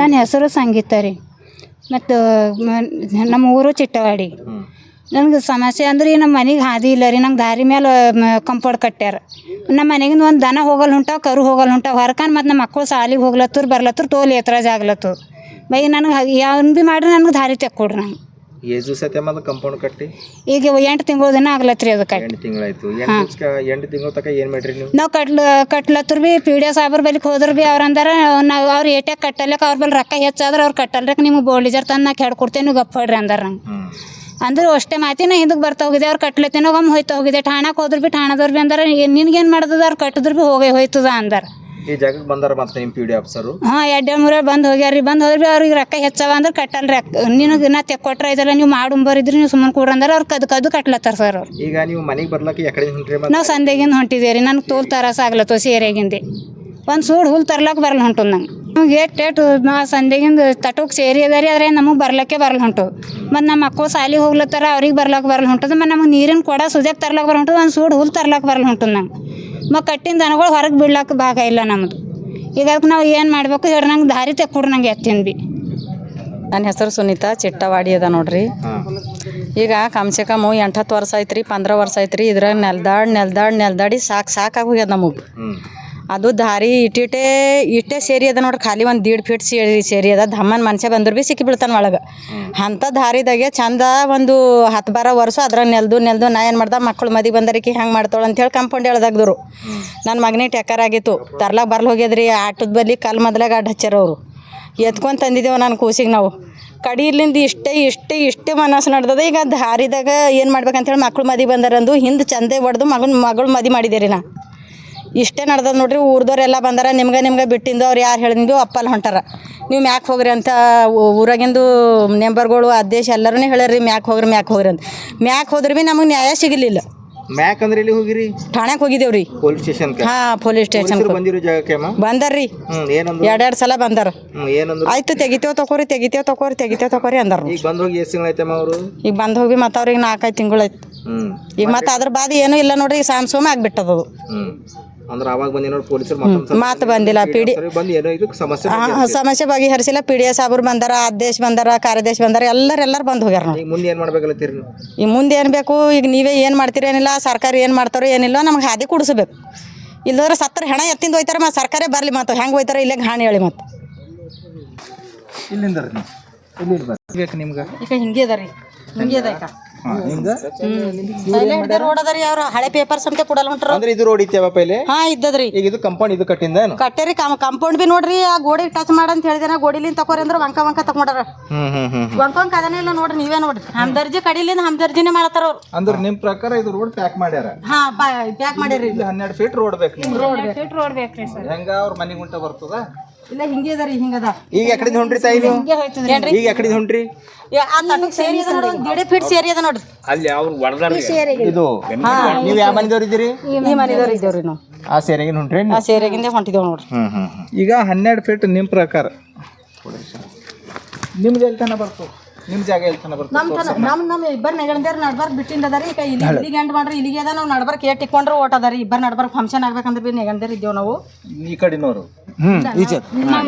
ನನ್ನ ಹೆಸರು ಸಂಗೀತ ರೀ. ಮತ್ತು ನಮ್ಮ ಊರು ಚಿಟ್ಟವಾಡಿ. ನನಗೆ ಸಮಸ್ಯೆ ಅಂದ್ರೆ ನಮ್ಮ ಮನೆಗೆ ಹಾದಿ ಇಲ್ಲ ರೀ. ನಂಗೆ ದಾರಿ ಮೇಲೆ ಕಂಪೌಂಡ್ ಕಟ್ಟ್ಯಾರ. ನಮ್ಮ ಮನೆಗಿಂದ ಒಂದು ದನ ಹೋಗಲ್ಲ ಹೊಂಟಾವ ಕರು ಹೋಗಲ್ಲ ಹೊಂಟಾವ ಹೊರಕನ್ ಮತ್ತು ನಮ್ಮ ಮಕ್ಕಳು ಶಾಲಿಗೆ ಹೋಗ್ಲತ್ತರು ಬರ್ಲತ್ತರು ತೋಲ್ ಎತ್ತರಾಜ್ ಆಗ್ಲತ್ತು ಬೈ ನನಗೆ ಯಾವನ್ ಭೀ ಮಾಡ್ರಿ ನನಗೆ ದಾರಿ ತೆಕ್ಕೊಡ್ರಿ ನಂಗೆ. ಏಜು ಸತ್ಯ ಮತ್ತೆ ಕಂಪೌಂಡ್ ಕಟ್ಟಿ? ಈಗ ಎಂಟು ತಿಂಗಳ ದಿನ ಆಗ್ಲತ್ರಿ ಅದು ಕಟ್ಟಿ. ಎಂಟು ತಿಂಗಳಾಯ್ತು. ಎಂಟು ಎಂಟು ತಿಂಗಳ ತನಕ ಏನು ಮಾಡ್ರಿ ನೀವು? ನಾವು ಕಟ್ಲ ಕಟ್ಲತ್ತರ ಬಿ ಪಿ ಡಿ ಎಸ್ ಸಾಬ್ರ ಬಲಿಗೆ ಹೋದ್ರು ಭೀ ಅವ್ರು ಅಂದಾರ ನಾವು ಅವ್ರು ಏಟ್ಯಾಗ ಕಟ್ಟಲ್ಲಕ್ಕೆ ಅವ್ರ ಬಲ್ಲಿ ರೊಕ್ಕ ಹೆಚ್ಚಾದ್ರೆ ಅವ್ರು ಕಟ್ಟಲ್ರಕ್ಕೆ ನಿಮ್ಗೆ ಬೋಲಿಜರ್ ತಂದು ನಾ ಕೆಡ್ ಕೊಡ್ತೇನೆ ನೀವು ಗಪ್ಪ ಹೊಡ್ರಿ ಅಂದಾರ ನಂಗೆ. ಅಂದ್ರೆ ಅಷ್ಟೇ ಮಾತಿನ ಹಿಂದಕ್ಕೆ ಬರ್ತಾ ಹೋಗಿದೆ ಅವ್ರು ಕಟ್ಲತ್ತೇನೋ ಒಮ್ಮೆ ಹೋಯ್ತಾ ಹೋಗಿದೆ ಠಾಣಕ್ಕೆ ಹೋದ್ರು ಬಿ ಠಾಣದವ್ರು ಬಿ ಅಂದಾರ ನಿನ್ಗೇನು ಮಾಡ್ದದ ಅವ್ರು ಕಟ್ಟಿದ್ರು ಭೀ ಹೋಗೇ ಹೋಯ್ತದ ಅಂದಾರ. ಈ ಜಾಗಕ್ಕೆ ಬಂದಾರ ಮತ್ತೆ ನಿಮ್ಮ ಪಿ ಡಿ ಆಫೀಸರು ಹಾಂ ಎರಡು ಮೂರ ಬಂದು ಹೋಗ್ಯಾರ ರೀ ಬಂದು ಹೋದ್ರೆ ಭೀ ಅವ್ರಿಗೆ ರೊಕ್ಕ ಹೆಚ್ಚವ ಅಂದ್ರೆ ಕಟ್ಟಲ್ರಿ ನಿನಗೆ ನಾ ತೆಕ್ಕೊಟ್ರ ಇದೆಲ್ಲ ನೀವು ಮಾಡುಂಬರಿದ್ರಿ ನೀವು ಸುಮ್ಮನೆ ಕೂಡ ಅಂದ್ರೆ ಅವ್ರು ಕದ್ದು ಕದ್ದು ಕಟ್ಲತ್ತಾರ ಸರ್ ಅವ್ರು. ಈಗ ನೀವು ಮನೆಗೆ ಬರ್ಲಕ್ಕೆ ಎಕಡೆ ಹೊಂಟ್ರಿ ಮತ್ತೆ? ನಾವು ಸಂದೆಗಿಂದ ಹೊಂಟಿದ್ದೀವಿ ರೀ ನನಗೆ ತೋಲ್ ತರಸ ಆಗ್ಲತ್ತೋ ಸೇರೆಗಿಂದೆ ಒಂದು ಸೂಡು ಹುಲ್ ತರ್ಲಕ್ಕೆ ಬರಲ್ಲ ಹೊಂಟು ನಂಗೆ. ನಮ್ಗೆ ಏಟ್ ಏಟ್ ನಾ ಸಂದೆಗಿಂದ ತಟೋಕ್ ಸೇರಿ ಅದ ರೀ ಆದರೆ ನಮಗೆ ಬರ್ಲಕ್ಕೆ ಬರಲ್ಲ ಹೊಂಟು ಮತ್ತು ನಮ್ಮ ಮಕ್ಕಳು ಸಾಲಿ ಹೋಗ್ಲತ್ತಾರ ಅವ್ರಿಗೆ ಬರ್ಲಕ್ಕೆ ಬರಲ್ಲ ಹೊಂಟದ. ಮತ್ತು ನಮಗೆ ನೀರಿನ ಕೊಡ ಸುಜಾಕ್ ತರ್ಲಕ್ಕೆ ಬರಲ್ಲ ಹೊಂಟದ. ಒಂದು ಸೂಡು ಹುಲ್ ತರ್ಲಕ್ಕೆ ಬರಲ್ಲ ಹೊಂಟು ನಂಗೆ. ಮತ್ತು ಕಟ್ಟಿನ ದನಗಳು ಹೊರಗೆ ಬಿಡ್ಲಾಕ ಭಾಗ ಇಲ್ಲ ನಮ್ಮದು ಈಗ ಅದಕ್ಕೆ ನಾವು ಏನು ಮಾಡಬೇಕು? ಹೇಳಿ ನಂಗೆ ದಾರಿ ತೆಕ್ಕೊಡ್ರಿ ನಂಗೆ ಎತ್ತಿನ ಭೀ ನನ್ನ ಹೆಸರು ಸುನೀತಾ ಚಿಟ್ಟವಾಡಿ ಅದ ನೋಡ್ರಿ. ಈಗ ಕಮ್ಸೆ ಕಮ್ ಎಂಟತ್ತು ಹತ್ತು ವರ್ಷ ಐತ್ರಿ ಪಂದ್ರ ವರ್ಷ ಐತ್ರಿ ಇದ್ರಾಗ ನೆಲ್ದಾಡ್ ನೆಲ್ದಾಡ್ ನೆಲ್ದಾಡಿ ಸಾಕು ಸಾಕಾಗಿ ಹೋಗ್ಯದ ನಮಗೆ. ಅದು ದಾರಿ ಇಟ್ಟಿಟ್ಟೇ, ಇಟ್ಟೆ ಸೇರಿ ಅದ ನೋಡ್ರಿ, ಖಾಲಿ ಒಂದು ದೀಡ್ ಫೀಟ್ ಸೇರಿ ಸೇರಿ ಅದ. ಧಮ್ಮನ್ ಮನುಷ್ಯ ಬಂದ್ರು ಭೀ ಸಿಕ್ಕಿ ಬೀಳ್ತಾನ ಒಳಗೆ. ಅಂಥ ದಾರಿದಾಗೆ ಚಂದ ಒಂದು ಹತ್ತು ಬಾರ ವರ್ಷ ಅದ್ರಾಗ ನೆಲ್ದು ನೆಲ್ದು ನಾ ಏನು ಮಾಡ್ದೆ ಮಕ್ಕಳು ಮದಿ ಬಂದರಿಕಿ ಹೆಂಗೆ ಮಾಡ್ತಾಳೆ ಅಂತೇಳಿ ಕಂಪೌಂಡ್ ಹೇಳ್ದಾಗ್ದರು ನನ್ನ ಮಗನೇ ಟೆಕ್ಕರ್ ಆಗಿತ್ತು. ತರ್ಲಾಗ ಬರ್ಲು ಹೋಗ್ಯದ್ರಿ ಆಟದ ಬಲ್ಲಿ ಕಲ್ ಮೊದಲಾಗ ಅಡ್ಡ ಹಚ್ಚಾರ ಎತ್ಕೊಂಡು ತಂದಿದ್ದೇವೆ ನಾನು ಕೂಸಿಗೆ ನಾವು. ಕಡಿಲಿಂದ ಇಷ್ಟೇ ಇಷ್ಟೇ ಇಷ್ಟೇ ಮನಸ್ಸು ನಡ್ದದ. ಈಗ ದಾರಿದಾಗ ಏನು ಮಾಡ್ಬೇಕಂತೇಳಿ ಮಕ್ಕಳು ಮದಿ ಬಂದಾರಂದು ಹಿಂದೆ ಚಂದೆ ಹೊಡೆದು ಮಗನ, ಮಗಳು ಮದಿ ಮಾಡಿದ್ದೀರಿ ನಾ. ಇಷ್ಟೇ ನಡ್ದದ ನೋಡ್ರಿ ಊರ್ದವ್ರೆಲ್ಲ ಬಂದಾರ ನಿಮ್ಗೆ ನಿಮ್ಗೆ ಬಿಟ್ಟಿಂದು ಅವ್ರು ಯಾರು ಹೇಳಿದ್ದು ಅಪ್ಪಲ್ಲಿ ಹೊಂಟಾರ. ನೀವು ಮ್ಯಾಕ್ ಹೋಗ್ರಿ ಅಂತ ಊರಾಗಿಂದು ಮೆಂಬರ್ಗಳು ಅಧ್ಯಕ್ಷ ಎಲ್ಲರೂ ಹೇಳ್ಯಾರಿ ಮ್ಯಾಕ್ ಹೋಗ್ರಿ ಮ್ಯಾಕ್ ಹೋಗ್ರಿ ಅಂತ. ಮ್ಯಾಕ್ ಹೋದ್ರೆ ಭೀ ನಮಗೆ ನ್ಯಾಯ ಸಿಗಲಿಲ್ಲ. ಮ್ಯಾಕ್ ಅಂದ್ರೆ ಎಲ್ಲಿ ಹೋಗಿರಿ? ಠಾಣೆಗೆ ಹೋಗಿದ್ದೇವ್ರಿ. ಪೊಲೀಸ್ ಸ್ಟೇಷನ್ ಹಾಂ ಪೊಲೀಸ್ ಸ್ಟೇಷನ್ ಬಂದಿರೋ ಜಾಗಕ್ಕೆ ಬಂದಾರ್ರಿ. ಎರಡೆರಡು ಸಲ ಬಂದಾರ. ಏನಂದ್ರು? ಆಯ್ತು ತೆಗಿತೇವೆ ತಗೋರಿ ತೆಗಿತೇವೆ ತಗೋರಿ ತೆಗಿತೇವೆ ತಗೋರಿ ಅಂದರು ಈಗ ಬಂದ್ ಹೋಗಿ ಎಷ್ಟು ಐತೆ ಅವರು? ಈಗ ಬಂದು ಹೋಗಿ ಮತ್ತೆ ಅವ್ರಿಗೆ ನಾಲ್ಕೈದು ತಿಂಗಳು ಆಯ್ತು. ಈಗ ಮತ್ತೆ ಅದ್ರ ಬಾದ್ ಏನೂ ಇಲ್ಲ ನೋಡ್ರಿ ಈಗ ಸಾಮ್ ಸೋಮ ಆಗ್ಬಿಟ್ಟದದು ಅಂದ್ರೆ ಅವಾಗ ಬಂದಿ ನೋಡಿ ಪೊಲೀಸರು ಮತ್ತೊಂದು ಮಾತು ಬಂದಿಲ್ಲ ಪಿ ಡಿ ಬಂದು ಏನೋ ಇದು ಸಮಸ್ಯೆ ಸಮಸ್ಯೆ ಬಗೆಹರಿಸಿಲ್ಲ ಪಿ ಡಿ ಎಸ್ ಸಾಬ್ರು ಬಂದಾರ ಆದೇಶ ಬಂದಾರ ಕಾರ್ಯದರ್ಶಿ ಬಂದಾರ ಎಲ್ಲರೂ ಎಲ್ಲರೂ ಬಂದು ಹೋಗ್ಯಾರ ನೋಡಿ. ಈಗ ಮುಂದೆ ಏನ್ ಮಾಡ್ಬೇಕಲ್ಲತ್ತೀರಿ ನೀವು? ಈಗ ಮುಂದೆ ಏನು ಬೇಕು ಈಗ ನೀವೇ ಏನು ಮಾಡ್ತೀರ ಏನಿಲ್ಲ ಸರ್ಕಾರ ಏನು ಮಾಡ್ತಾರೋ ಏನಿಲ್ಲ ನಮ್ಗೆ ಹಾದಿ ಕುಡಿಸ್ಬೇಕು. ಇಲ್ಲದ್ರೆ ಸತ್ತರ ಹೆಣ ಎತ್ತಿಂದ ಹೋಯ್ತಾರೆ ಮತ್ತು ಸರ್ಕಾರೇ ಬರಲಿ ಮತ್ತು ಹೆಂಗೆ ಹೋಯ್ತಾರೆ ಇಲ್ಲೇ ಹಾನಿ ಹೇಳಿ ಮತ್ತು. ಇಲ್ಲಿಂದ ಇಲ್ಲಿ ಬರ್ಬೇಕು ನಿಮ್ಗೆ ಈಗ ಹಿಂಗೆ ಅದ ರೀ ಹಿಂಗೆ ಅದ ಈಗ ರೋಡ್ ಅದರಿ ಅವ್ರ ಹಳೆ ಪೇಪರ್ ಅಂತ ಕೊಡಲ್ಲ ಹೊಂಟ್ರ. ಅಂದ್ರೆ ಇದು ರೋಡ್ ಇತ್ತವ ಪೈಲೆ? ಹಾ ಇದ್ದದ್ರಿ. ಈಗ ಇದು ಕಂಪೌಂಡ್ ಇದು ಕಟ್ಟಿಂದ ಏನು? ಕಟ್ಟೇರಿ ಕಾಂಪೌಂಡ್ ಬಿ ನೋಡ್ರಿ ಆ ಗೋಡಿಗೆ ಟಚ್ ಮಾಡಂತ ಹೇಳಿದೆ ಗೋಡಿಲಿಂದ ತಕೋರಿ ಅಂದ್ರೆ ವಂಕ ವಂಕ ತಕೊಂಡಾರ ವಂಕ ವಂಕ ಅದನ್ನ ಇಲ್ಲ ನೋಡ್ರಿ ನೀವೇ ನೋಡ್ರಿ. ಹಮ್ದರ್ಜಿ ಕಡಿಲಿಂದ ಹಮ್ದರ್ಜಿನೇ ಮಾಡತ್ತಾರ ಅವ್ರು. ಅಂದ್ರೆ ನಿಮ್ ಪ್ರಕಾರ ಇದು ರೋಡ್ ಪ್ಯಾಕ್ ಮಾಡ್ಯಾರ? ಹಾ ಪ್ಯಾಕ್ ಮಾಡಿರಿ ಇಲ್ಲಿ ಹನ್ನೆರಡು ಫೀಟ್ ರೋಡ್ ಬೇಕು ನಿಮ್ಗೆ. ಫೀಟ್ ರೋಡ್ ಬೇಕ್ರಿ ಸರ್. ಹೆಂಗ ಅವ್ರ ಮನೆ ಉಂಟ ಬರ್ತದ? ಇಲ್ಲ ಹಿಂಗೆ ಅದ ರೀ ಹಿಂಗದ ಈಗ ಎಕಡೆ ಹೊಂಟ್ರಿ ತಾಯಿ ನೀವು? ಈಗ ಎಕಡೆ ಹೊಂಟ್ರಿ? ಸೇರಿ ಅದ ನೋಡ್ರಿ ಒಂದ್ ದೇಡೆ ಫೀಟ್ ಸೇರಿ ಅದ ನೋಡ್ರಿ. ಅಲ್ಲಿ ಅವ್ರು ಇದು? ನೀವು ಯಾವ ಮನೆದವ್ರು ಇದ್ದೀರಿ? ಈ ಮನೆದವ್ರು ಇದ್ದೇವ್ರಿ ನಾವು. ಆ ಸೇರೆಗಿನ ಹೊಂಟ್ರಿ ಆ ಸೇರಿಗಿಂದೆ ಹೊಂಟಿದ್ದೇವ್ ನೋಡ್ರಿ. ಹ್ಮ್ ಹ್ಮ್ ಈಗ ಹನ್ನೆರಡು ಫೀಟ್ ನಿಮ್ಮ ಪ್ರಕಾರ. ನಿಮ್ದು ಎಲ್ಲಿ ತನ ಬರ್ತು? ನಿಮ್ಮ ಜಾಗ ಎಲ್ಲಿ ತನ ಬರ್ತು? ನಮ್ ತನ ನಮ್ ನಮ್ ಇಬ್ಬರ್ ನೆಗಣ್ದೇರ್ ನಡ್ಬಾರ್ಕ್ ಬಿಟ್ಟಿಂದ ಅದ ರೀ. ಈಗ ಇಲ್ಲಿ ಇಲ್ಲಿಗೆ ಎಂಡ್ ಮಾಡ್ರಿ ಇಲ್ಲಿಗೆ ಅದ ನಾವು ನಡ್ಬಾರ್ಕ್ ಏಟ್ ಇಕ್ಕೊಂಡ್ರೆ ಓಟ್ ಅದಾರಿ ಇಬ್ಬರ್ ಇಬ್ಬರು ನಡ್ಬಾರ್ಕ್ ಫಂಕ್ಷನ್ ಆಗ್ಬೇಕಂದ್ರೆ ಬಿ ನೆಗಣ್ದೇರ್ ಇದ್ದೇವ್ ನಾವು. ಈ ಕಡೆನವರು. ಹ್ಮ್ ಈಚೆ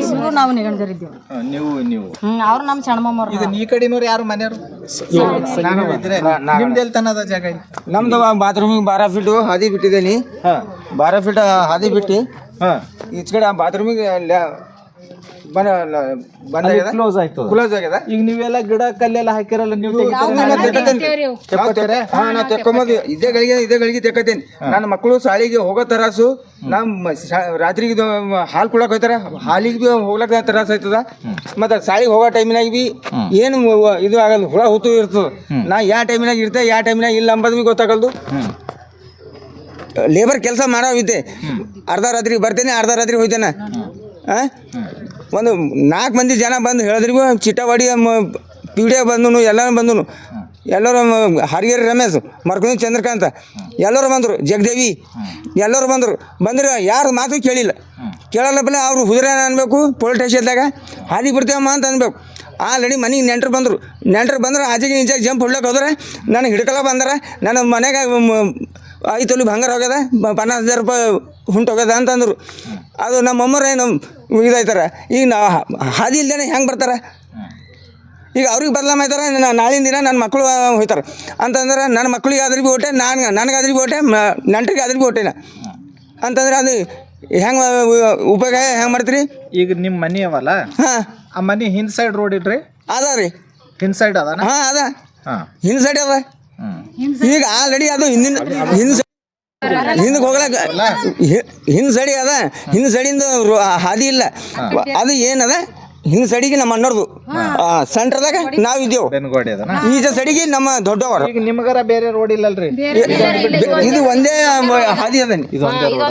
ಇಬ್ರು ನಾವು ನೆಗಣ್ದೇರ್ ನೀವು ನೀವು. ಹ್ಮ್ ಅವ್ರು ನಮ್ಮ ಸಣ್ಣಮ್ಮವ್ರು ಈಗ ಈ ಕಡೆನವ್ರು ಯಾರು ಮನೆಯವರು? ನಿಮ್ದು ಎಲ್ಲಿ ತನ ಅದ ಜಾಗ ಇಲ್ಲಿ ನಮ್ದು ಬಾತ್ರೂಮಿಗೆ ಬಾರ ಫೀಟು ಹಾದಿ ಬಿಟ್ಟಿದ್ದೀನಿ ಹಾ. ಬಾರ ಫೀಟ್ ಹಾದಿ ಬಿಟ್ಟು. ಹಾ. ಈಚ ಕಡೆ ಬಾತ್ರೂಮಿಗೆ ಬಂದ ಕ್ಲೋಸ್ ಆಯ್ತು ಕ್ಲೋಸ್ ಆಗ್ಯದ ಈಗ ನೀವೆಲ್ಲ ಗಿಡ ಕಲ್ಲೆಲ್ಲ ಹಾಕಿರಲ್ಲ ನೀವು ಹಾ ನಾ ತೆಕ್ಕೊಂಬದು. ಇದೇ ಗಳಿಗೆ ಇದೇ ಗಳಿಗೆ ತೆಕ್ಕತೇನೆ. ನನ್ನ ಮಕ್ಕಳು ಶಾಲೆಗೆ ಹೋಗೋ ತರಾಸು ನಮ್ಮ ರಾತ್ರಿ ಹಾಲ್ ಹಾಲು ಕುಡಕ್ ಹೋಯ್ತಾರ ಹಾಲಿಗೆ ಬಿ ಹೋಗ್ಲಕ್ಕ ತರಾಸ ಆಯ್ತದ? ಮತ್ತೆ ಶಾಲೆಗೆ ಹೋಗೋ ಟೈಮಿನಾಗ ಬಿ ಏನು ಇದು ಆಗಲ್ಲ ಹುಳ ಹುತ್ತು ಇರ್ತದ. ನಾ ಯಾವ ಟೈಮಿನಾಗ ಇರ್ತೆ ಯಾವ ಟೈಮಿನಾಗ ಇಲ್ಲ ಅಂಬದು ಬಿ ಗೊತ್ತಾಗಲ್ದು. ಲೇಬರ್ ಕೆಲಸ ಮಾಡೋ ಇದ್ದೆ ಅರ್ಧ ರಾತ್ರಿ ಬರ್ತೇನೆ ಅರ್ಧ ರಾತ್ರಿ ಹೋಯ್ತೇನೆ. ಆ? ಒಂದು ನಾಲ್ಕು ಮಂದಿ ಜನ ಬಂದು ಹೇಳಿದ್ರಿಗೂ ಚಿಟ್ಟವಾಡಿ ಪಿ ಡಿ ಬಂದನು ಎಲ್ಲರೂ ಬಂದನು. ಎಲ್ಲರೂ ಹರಿಹರ ರಮೇಶ್ ಮರ್ಕೊಂಡು ಚಂದ್ರಕಾಂತ. ಎಲ್ಲರೂ ಬಂದರು, ಜಗದೇವಿ. ಎಲ್ಲರೂ ಬಂದರು. ಬಂದ್ರೆ ಯಾರು ಮಾತು ಕೇಳಿಲ್ಲ. ಕೇಳಲ್ಲ ಅವರು ಹುದುರ ಅನ್ಬೇಕು, ಪೊಲೀಸ್ ಸ್ಟೇಷನ್ದಾಗ ಹಾದಿ ಬಿಡ್ತೇವಮ್ಮ ಅಂತ ಅನ್ಬೇಕು. ಆಲ್ರೆಡಿ ಮನೆಗೆ ನೆಂಟರು ಬಂದರು. ನೆಂಟರು ಬಂದ್ರೆ ಆಚೆಗೆ ನಿಜ ಜಂಪ್ ಹೊಡ್ಲಕ್ಕೆ ಹೋದ್ರೆ ನನಗೆ ಹಿಡ್ಕೊಳ ಬಂದ್ರೆ. ನನ್ನ ಮನೆಗೆ ಐದು ತೊಲಿ ಬಂಗಾರ ಹೋಗ್ಯದ ಪನ್ನಾಸ್ ಹಜಾರ್ ರೂಪಾಯಿ ಹೊಂಟೋಗ್ಯದ ಅಂತಂದರು ಅದು ನಮ್ಮ ಅಮ್ಮರ ಏನು ಇದಾಯ್ತಾರೆ ಈಗ ನಾ ಹಾದಿ ಇಲ್ದೇನೆ ಹೆಂಗೆ ಬರ್ತಾರೆ? ಈಗ ಅವ್ರಿಗೆ ಬದಲಾಮ್ ಆಯ್ತಾರ ನಾಳಿನ ದಿನ ನನ್ನ ಮಕ್ಕಳು ಹೋಯ್ತಾರೆ. ಅಂತಂದ್ರೆ ನನ್ನ ಮಕ್ಕಳಿಗೆ ಆದ್ರೂ ಭೀ ಓಟೆ ನಾನು ನನಗಾದ್ರೂ ಭೀ ಓಟೆ ನೆಂಟ್ರಿಗೆ ಆದ್ರೂ ಭೀ ಓಟೆನ ಅಂತಂದ್ರೆ ಅದು ಹೆಂಗೆ ಉಪಯೋಗ ಹೆಂಗೆ ಮಾಡ್ತೀರಿ? ಈಗ ನಿಮ್ಮ ಮನೆ ಅವಲ್ಲ? ಹಾಂ. ಆ ಮನೆ ಹಿಂದ್ ಸೈಡ್ ರೋಡ್ ಇಡ್ರಿ ಅದ ರೀ. ಹಿಂದ್ ಸೈಡ್ ಅದ ಹಾಂ ಅದ. ಹಾಂ. ಹಿಂದ್ ಸೈಡ್ ಅದ. ಈಗ ಆಲ್ರೆಡಿ ಅದು ಹಿಂದಿನ ಹಿಂದ್ ಹಿಂದಕ್ಕೆ ಹೋಗ್ಲಾಕ ಹಿಂದ್ ಸಡಿ ಅದ. ಹಿಂದ್ ಸಡಿಯಿಂದ ಹಾದಿ ಇಲ್ಲ. ಅದು ಏನದ ಹಿಂದ್ ಸಡಿಗೆ ನಮ್ಮ ಅಣ್ಣರ್ದು. ಸೆಂಟ್ರದಾಗ ನಾವು ಇದ್ದೇವು. ಅದನ? ಈಜ ಸಡಿಗೆ ನಮ್ಮ ದೊಡ್ಡವರು. ನಿಮ್ಗಾರ ಬೇರೆ ರೋಡ್ ಇಲ್ಲಲ್ರಿ? ಇದು ಒಂದೇ ಹಾದಿ ಅದ ಇದು ಒಂದೇ ರೋಡ್